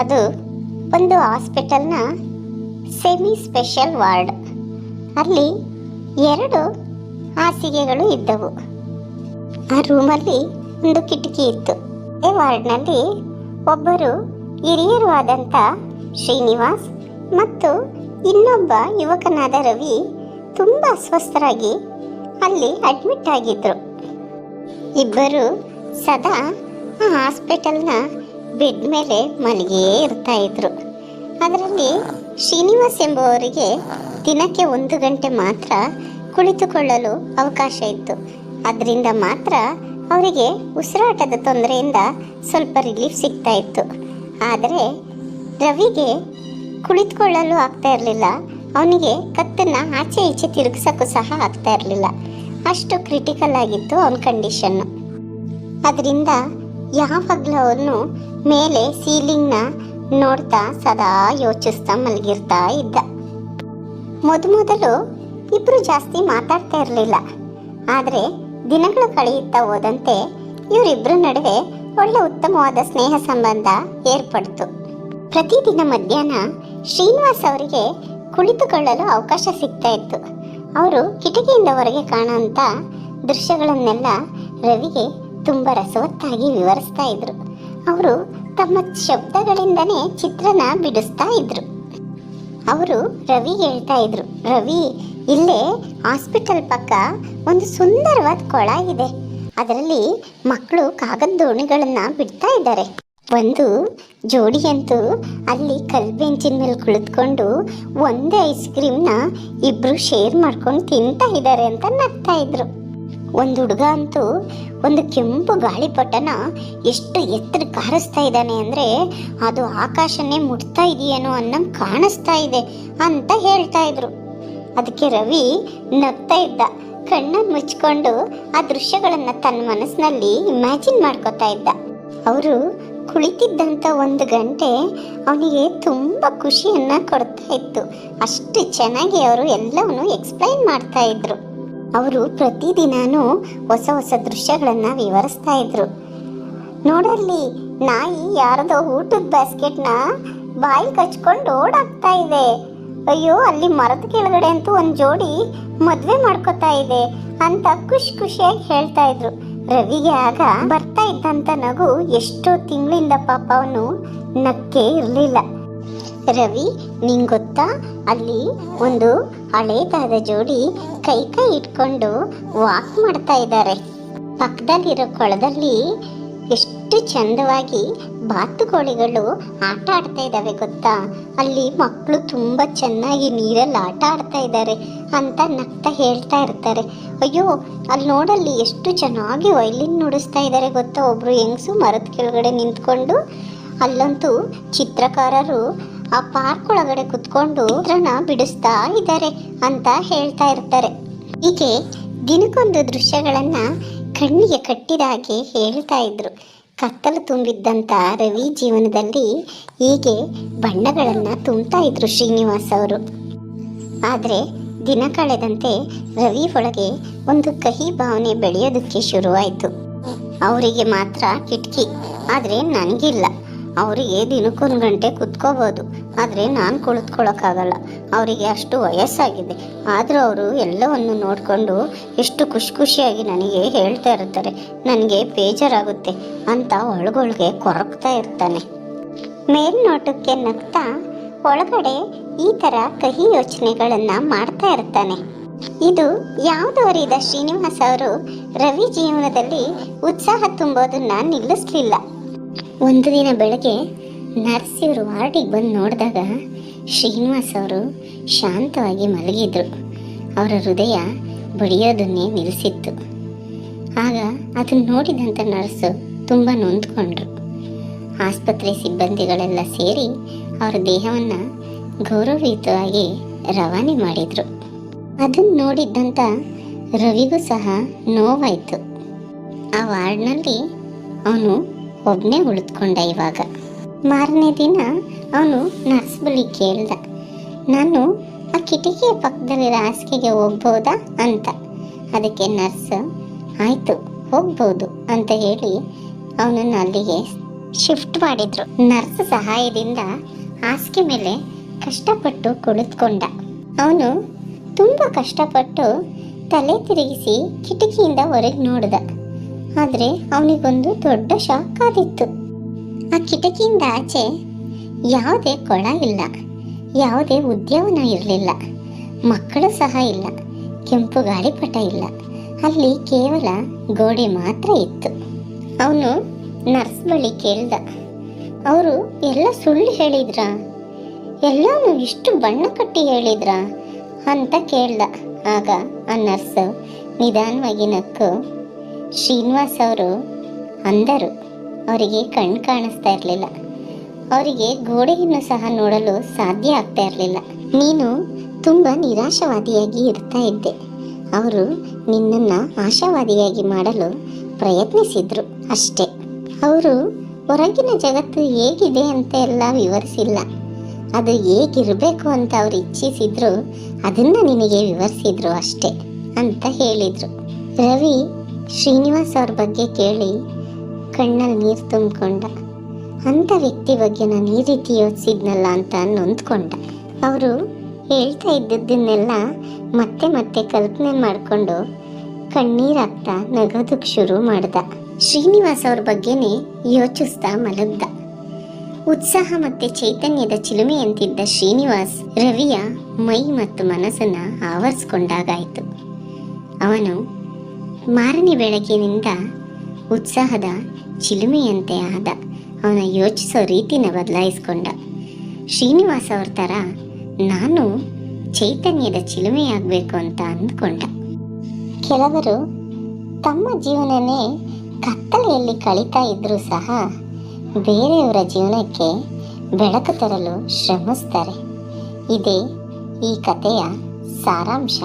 ಅದು ಒಂದು ಹಾಸ್ಪಿಟಲ್ನ semi special ward. ಅಲ್ಲಿ ಎರಡು ಹಾಸಿಗೆಗಳು ಇದ್ದವು. ಆ ರೂಮಲ್ಲಿ ಒಂದು ಕಿಟಕಿ ಇತ್ತು. ಈ ವಾರ್ಡ್ನಲ್ಲಿ ಒಬ್ಬರು ಹಿರಿಯರು ಆದಂಥ ಶ್ರೀನಿವಾಸ್ ಮತ್ತು ಇನ್ನೊಬ್ಬ ಯುವಕನಾದ ರವಿ ತುಂಬ ಅಸ್ವಸ್ಥರಾಗಿ ಅಲ್ಲಿ ಅಡ್ಮಿಟ್ ಆಗಿದ್ದರು ಇಬ್ಬರು ಸದಾ ಆ ಹಾಸ್ಪಿಟಲ್ನ ಬೆಡ್ ಮೇಲೆ ಮಲಗಿಯೇ ಇರ್ತಾ ಇದ್ರು. ಅದರಲ್ಲಿ ಶ್ರೀನಿವಾಸ್ ಎಂಬುವರಿಗೆ ದಿನಕ್ಕೆ ಒಂದು ಗಂಟೆ ಮಾತ್ರ ಕುಳಿತುಕೊಳ್ಳಲು ಅವಕಾಶ ಇತ್ತು. ಅದರಿಂದ ಮಾತ್ರ ಅವರಿಗೆ ಉಸಿರಾಟದ ತೊಂದರೆಯಿಂದ ಸ್ವಲ್ಪ ರಿಲೀಫ್ ಸಿಗ್ತಾ ಇತ್ತು. ಆದರೆ ರವಿಗೆ ಕುಳಿತುಕೊಳ್ಳಲು ಆಗ್ತಾ ಇರಲಿಲ್ಲ. ಅವನಿಗೆ ಕತ್ತನ್ನು ಆಚೆ ಈಚೆ ತಿರುಗಿಸೋಕ್ಕೂ ಸಹ ಆಗ್ತಾ ಇರಲಿಲ್ಲ. ಅಷ್ಟು ಕ್ರಿಟಿಕಲ್ ಆಗಿತ್ತು ಅವನ ಕಂಡೀಷನ್ನು ಅದರಿಂದ ಯಾವಾಗಲೂ ಅವನು ಮೇಲೆ ಸೀಲಿಂಗ್ನ ನೋಡ್ತಾ ಸದಾ ಯೋಚಿಸ್ತಾ ಮಲಗಿರ್ತಾ ಇದ್ದ. ಮೊದಮೊದಲು ಇಬ್ಬರು ಜಾಸ್ತಿ ಮಾತಾಡ್ತಾ ಇರಲಿಲ್ಲ. ಆದರೆ ದಿನಗಳು ಕಳೆಯುತ್ತಾ ಹೋದಂತೆ ಇವರಿಬ್ಬರ ನಡುವೆ ಒಳ್ಳೆ ಉತ್ತಮವಾದ ಸ್ನೇಹ ಸಂಬಂಧ ಏರ್ಪಡ್ತು. ಪ್ರತಿದಿನ ಮಧ್ಯಾಹ್ನ ಶ್ರೀನಿವಾಸ್ ಅವರಿಗೆ ಕುಳಿತುಕೊಳ್ಳಲು ಅವಕಾಶ ಸಿಗ್ತಾ ಇತ್ತು. ಅವರು ಕಿಟಕಿಯಿಂದ ಹೊರಗೆ ಕಾಣುವಂಥ ದೃಶ್ಯಗಳನ್ನೆಲ್ಲ ರವಿಗೆ ತುಂಬ ರಸವತ್ತಾಗಿ ವಿವರಿಸ್ತಾ ಇದ್ರು. ಅವರು ತಮ್ಮ ಶಬ್ದಗಳಿಂದನೇ ಚಿತ್ರನ ಬಿಡಿಸ್ತಾ ಇದ್ರು. ಅವರು ರವಿ ಹೇಳ್ತಾ ಇದ್ರು, ರವಿ, ಇಲ್ಲೇ ಹಾಸ್ಪಿಟಲ್ ಪಕ್ಕ ಒಂದು ಸುಂದರವಾದ ಕೊಳ ಇದೆ. ಅದರಲ್ಲಿ ಮಕ್ಕಳು ಕಾಗದ ದೋಣಿಗಳನ್ನು ಬಿಡ್ತಾ ಇದ್ದಾರೆ. ಒಂದು ಜೋಡಿಯಂತೂ ಅಲ್ಲಿ ಕಲ್ ಬೆಂಚಿನ ಮೇಲೆ ಕುಳಿತುಕೊಂಡು ಒಂದೇ ಐಸ್ ಕ್ರೀಮ್ನ ಇಬ್ಬರು ಶೇರ್ ಮಾಡ್ಕೊಂಡು ತಿಂತಾ ಇದ್ದಾರೆ ಅಂತ ನಗ್ತಾ ಇದ್ರು. ಒಂದು ಹುಡುಗ ಅಂತೂ ಒಂದು ಕೆಂಪು ಗಾಳಿಪಟನ ಎಷ್ಟು ಎತ್ತರ ಕಾರಿಸ್ತಾ ಇದ್ದಾನೆ ಅಂದರೆ ಅದು ಆಕಾಶನೇ ಮುಟ್ತಾ ಇದೆಯೇನೋ ಅನ್ನಂಗೆ ಕಾಣಿಸ್ತಾ ಇದೆ ಅಂತ ಹೇಳ್ತಾ ಇದ್ರು. ಅದಕ್ಕೆ ರವಿ ನಗ್ತಾ ಇದ್ದ. ಕಣ್ಣನ್ನು ಮುಚ್ಕೊಂಡು ಆ ದೃಶ್ಯಗಳನ್ನು ತನ್ನ ಮನಸ್ಸಿನಲ್ಲಿ ಇಮ್ಯಾಜಿನ್ ಮಾಡ್ಕೋತಾ ಇದ್ದ. ಅವರು ಕುಳಿತಿದ್ದಂಥ ಒಂದು ಗಂಟೆ ಅವನಿಗೆ ತುಂಬ ಖುಷಿಯನ್ನು ಕೊಡ್ತಾ ಇತ್ತು. ಅಷ್ಟು ಚೆನ್ನಾಗಿ ಅವರು ಎಲ್ಲವನ್ನು ಎಕ್ಸ್ಪ್ಲೈನ್ ಮಾಡ್ತಾ ಇದ್ರು. ಅವರು ಪ್ರತಿದಿನಾನು ಹೊಸ ಹೊಸ ದೃಶ್ಯಗಳನ್ನು ವಿವರಿಸ್ತಾ ಇದ್ರು. ನೋಡಲ್ಲಿ ನಾಯಿ ಯಾರದೋ ಊಟದ ಬ್ಯಾಸ್ಕೆಟ್ನ ಬಾಯಿ ಕಚ್ಕೊಂಡು ಓಡಾಗ್ತಾ ಇದೆ. ಅಯ್ಯೋ, ಅಲ್ಲಿ ಮರದ ಕೆಳಗಡೆ ಅಂತೂ ಒಂದು ಜೋಡಿ ಮದುವೆ ಮಾಡ್ಕೋತಾ ಇದೆ ಅಂತ ಖುಷಿ ಖುಷಿಯಾಗಿ ಹೇಳ್ತಾ ಇದ್ರು. ರವಿಗೆ ಆಗ ಬರ್ತಾ ಇದ್ದಂತ ನಗು ಎಷ್ಟೋ ತಿಂಗಳಿಂದ ಪಾಪ ಅವನು ನಕ್ಕೆ ಇರಲಿಲ್ಲ. ರವಿ ನಿಂಗ್ ಗೊತ್ತಾ? ಅಲ್ಲಿ ಒಂದು ಹಳೇದಾದ ಜೋಡಿ ಕೈ ಕೈ ಇಟ್ಕೊಂಡು ವಾಕ್ ಮಾಡ್ತಾ ಇದ್ದಾರೆ. ಪಕ್ಕದಲ್ಲಿರೋ ಕೊಳದಲ್ಲಿ ಎಷ್ಟು ಚಂದವಾಗಿ ಬಾತುಕೋಳಿಗಳು ಆಟ ಆಡ್ತಾ ಇದ್ದಾವೆ ಗೊತ್ತಾ? ಅಲ್ಲಿ ಮಕ್ಕಳು ತುಂಬ ಚೆನ್ನಾಗಿ ನೀರಲ್ಲಿ ಆಟ ಆಡ್ತಾ ಇದ್ದಾರೆ ಅಂತ ನಗ್ತಾ ಹೇಳ್ತಾ ಇರ್ತಾರೆ. ಅಯ್ಯೋ, ಅಲ್ಲಿ ನೋಡಲ್ಲಿ ಎಷ್ಟು ಚೆನ್ನಾಗಿ ವೈಲಿನ್ ನುಡಿಸ್ತಾ ಇದ್ದಾರೆ ಗೊತ್ತಾ? ಒಬ್ಬರು ಹೆಂಗಸು ಮರದ ಕೆಳಗಡೆ ನಿಂತ್ಕೊಂಡು, ಅಲ್ಲಂತೂ ಚಿತ್ರಕಾರರು ಆ ಪಾರ್ಕ್ ಒಳಗಡೆ ಕುತ್ಕೊಂಡು ಚಿತ್ರನ ಬಿಡಿಸ್ತಾ ಇದ್ದಾರೆ ಅಂತ ಹೇಳ್ತಾ ಇರ್ತಾರೆ. ಹೀಗೆ ದಿನಕ್ಕೊಂದು ದೃಶ್ಯಗಳನ್ನ ಕಣ್ಣಿಗೆ ಕಟ್ಟಿದ ಹಾಗೆ ಹೇಳ್ತಾ ಇದ್ರು. ಕತ್ತಲು ತುಂಬಿದ್ದಂಥ ರವಿ ಜೀವನದಲ್ಲಿ ಹೀಗೆ ಬಣ್ಣಗಳನ್ನು ತುಂಬ್ತಾ ಇದ್ರು ಶ್ರೀನಿವಾಸ್ ಅವರು. ಆದರೆ ದಿನ ಕಳೆದಂತೆ ರವಿ ಒಳಗೆ ಒಂದು ಕಹಿ ಭಾವನೆ ಬೆಳೆಯೋದಕ್ಕೆ ಶುರುವಾಯಿತು. ಅವರಿಗೆ ಮಾತ್ರ ಕಿಟಕಿ, ಆದರೆ ನನಗಿಲ್ಲ. ಅವರಿಗೆ ದಿನಕ್ಕೊಂದು ಗಂಟೆ ಕುತ್ಕೋಬೋದು. ಆದರೆ ನಾನು ಕುಳಿತುಕೊಳ್ಳೋಕ್ಕಾಗಲ್ಲ ಅವರಿಗೆ ಅಷ್ಟು ವಯಸ್ಸಾಗಿದೆ. ಆದರೂ ಅವರು ಎಲ್ಲವನ್ನು ನೋಡಿಕೊಂಡು ಎಷ್ಟು ಖುಷಿ ಖುಷಿಯಾಗಿ ನನಗೆ ಹೇಳ್ತಾ ಇರ್ತಾರೆ. ನನಗೆ ಬೇಜಾರಾಗುತ್ತೆ ಅಂತ ಒಳಗೊಳಗೆ ಕೊರಗ್ತಾ ಇರ್ತಾನೆ. ಮೇಲ್ನೋಟಕ್ಕೆ ನಗ್ತಾ ಒಳಗಡೆ ಈ ಥರ ಕಹಿ ಯೋಚನೆಗಳನ್ನು ಮಾಡ್ತಾ ಇರ್ತಾನೆ. ಇದು ಯಾವುದು ಶ್ರೀನಿವಾಸ ಶ್ರೀನಿವಾಸ್ ಅವರು ರವಿ ಜೀವನದಲ್ಲಿ ಉತ್ಸಾಹ ತುಂಬೋದನ್ನು ನಿಲ್ಲಿಸಲಿಲ್ಲ. ಒಂದು ದಿನ ಬೆಳಗ್ಗೆ ನರ್ಸ್ ಇವರು ವಾರ್ಡಿಗೆ ಬಂದು ನೋಡಿದಾಗ ಶ್ರೀನಿವಾಸ್ ಅವರು ಶಾಂತವಾಗಿ ಮಲಗಿದ್ರು. ಅವರ ಹೃದಯ ಬಡಿಯೋದನ್ನೇ ನಿಲ್ಲಿಸಿತ್ತು ಆಗ ಅದನ್ನು ನೋಡಿದಂಥ ನರ್ಸು ತುಂಬ ನೊಂದ್ಕೊಂಡ್ರು. ಆಸ್ಪತ್ರೆ ಸಿಬ್ಬಂದಿಗಳೆಲ್ಲ ಸೇರಿ ಅವರ ದೇಹವನ್ನು ಗೌರವಯುತವಾಗಿ ರವಾನೆ ಮಾಡಿದರು. ಅದನ್ನು ನೋಡಿದ್ದಂಥ ರವಿಗೂ ಸಹ ನೋವಾಯಿತು. ಆ ವಾರ್ಡ್ನಲ್ಲಿ ಅವನು ಒಬ್ಬನೇ ಉಳಿದುಕೊಂಡ ಇವಾಗ. ಮಾರನೇ ದಿನ ಅವನು ನರ್ಸ್ ಬಳಿ ಕೇಳ್ದ. ನಾನು ಆ ಕಿಟಕಿಯ ಪಕ್ಕದಲ್ಲಿರೋ ಹಾಸಿಗೆಗೆ ಹೋಗ್ಬೋದಾ? ಅಂತ. ಅದಕ್ಕೆ ನರ್ಸ್ ಆಯಿತು, ಹೋಗ್ಬೋದು, ಅಂತ ಹೇಳಿ ಅವನನ್ನು ಅಲ್ಲಿಗೆ ಶಿಫ್ಟ್ ಮಾಡಿದ್ರು. ನರ್ಸ್ ಸಹಾಯದಿಂದ ಹಾಸಿಗೆ ಮೇಲೆ ಕಷ್ಟಪಟ್ಟು ಕುಳಿತುಕೊಂಡ. ಅವನು ತುಂಬ ಕಷ್ಟಪಟ್ಟು ತಲೆ ತಿರುಗಿಸಿ ಕಿಟಕಿಯಿಂದ ಹೊರಗೆ ನೋಡಿದ. ಆದರೆ ಅವನಿಗೊಂದು ದೊಡ್ಡ ಶಾಕ್ ಆದಿತ್ತು. ಆ ಕಿಟಕಿಯಿಂದ ಆಚೆ ಯಾವುದೇ ಕೊಳ ಇಲ್ಲ, ಯಾವುದೇ ಉದ್ಯಾವನ ಇರಲಿಲ್ಲ, ಮಕ್ಕಳು ಸಹ ಇಲ್ಲ, ಕೆಂಪು ಗಾಳಿಪಟ ಇಲ್ಲ. ಅಲ್ಲಿ ಕೇವಲ ಗೋಡೆ ಮಾತ್ರ ಇತ್ತು. ಅವನು ನರ್ಸ್ ಬಳಿ ಕೇಳ್ದ, ಅವರು ಎಲ್ಲ ಸುಳ್ಳು ಹೇಳಿದ್ರ? ಎಲ್ಲಾನು ಇಷ್ಟು ಬಣ್ಣ ಕಟ್ಟಿ ಹೇಳಿದ್ರ? ಅಂತ ಕೇಳ್ದ. ಆಗ ಆ ನರ್ಸ್ ನಿಧಾನವಾಗಿ ನಕ್ಕು ಶ್ರೀನಿವಾಸ್ ಅವರು ಅಂದರು. ಅವರಿಗೆ ಕಣ್ಣು ಕಾಣಿಸ್ತಾ ಇರಲಿಲ್ಲ. ಅವರಿಗೆ ಗೋಡೆಯನ್ನು ಸಹ ನೋಡಲು ಸಾಧ್ಯ ಆಗ್ತಾ ಇರಲಿಲ್ಲ. ನೀನು ತುಂಬ ನಿರಾಶಾವಾದಿಯಾಗಿ ಇರ್ತಾ ಇದ್ದೆ. ಅವರು ನಿನ್ನನ್ನು ಆಶಾವಾದಿಯಾಗಿ ಮಾಡಲು ಪ್ರಯತ್ನಿಸಿದ್ರು ಅಷ್ಟೇ. ಅವರು ಹೊರಗಿನ ಜಗತ್ತು ಹೇಗಿದೆ ಅಂತ ಎಲ್ಲ ವಿವರಿಸಿಲ್ಲ. ಅದು ಹೇಗಿರಬೇಕು ಅಂತ ಅವ್ರು ಇಚ್ಛಿಸಿದ್ರು ಅದನ್ನು ನಿನಗೆ ವಿವರಿಸಿದ್ರು ಅಷ್ಟೇ ಅಂತ ಹೇಳಿದರು. ರವಿ ಶ್ರೀನಿವಾಸ್ ಅವ್ರ ಬಗ್ಗೆ ಕೇಳಿ ಕಣ್ಣಲ್ಲಿ ನೀರು ತುಂಬಿಕೊಂಡ. ಅಂಥ ವ್ಯಕ್ತಿ ಬಗ್ಗೆ ನಾನು ಈ ರೀತಿ ಯೋಚಿಸಿದ್ನಲ್ಲ ಅಂತ ನೊಂದ್ಕೊಂಡ. ಅವರು ಹೇಳ್ತಾ ಇದ್ದದ್ದನ್ನೆಲ್ಲ ಮತ್ತೆ ಮತ್ತೆ ಕಲ್ಪನೆ ಮಾಡಿಕೊಂಡು ಕಣ್ಣೀರಾಗ್ತಾ ನಗೋದಕ್ಕೆ ಶುರು ಮಾಡ್ದ. ಶ್ರೀನಿವಾಸ್ ಅವ್ರ ಬಗ್ಗೆನೇ ಯೋಚಿಸ್ತಾ ಮಲಗ್ದ. ಉತ್ಸಾಹ ಮತ್ತೆ ಚೈತನ್ಯದ ಚಿಲುಮೆಯಂತಿದ್ದ ಶ್ರೀನಿವಾಸ್ ರವಿಯ ಮೈ ಮತ್ತು ಮನಸ್ಸನ್ನು ಆವರಿಸ್ಕೊಂಡಾಗಾಯಿತು. ಅವನು ಮಾರನೇ ಬೆಳಗ್ಗಿನಿಂದ ಉತ್ಸಾಹದ ಚಿಲುಮೆಯಂತೆ ಆದ. ಅವನ ಯೋಚಿಸೋ ರೀತಿನ ಬದಲಾಯಿಸ್ಕೊಂಡ. ಶ್ರೀನಿವಾಸ್ ಅವ್ರ ಥರ ನಾನು ಚೈತನ್ಯದ ಚಿಲುಮೆಯಾಗಬೇಕು ಅಂತ ಅಂದ್ಕೊಂಡ. ಕೆಲವರು ತಮ್ಮ ಜೀವನನೇ ಕತ್ತಲೆಯಲ್ಲಿ ಕಳೀತಾ ಇದ್ದರೂ ಸಹ ಬೇರೆಯವರ ಜೀವನಕ್ಕೆ ಬೆಳಕು ತರಲು ಶ್ರಮಿಸ್ತಾರೆ. ಇದೇ ಈ ಕಥೆಯ ಸಾರಾಂಶ.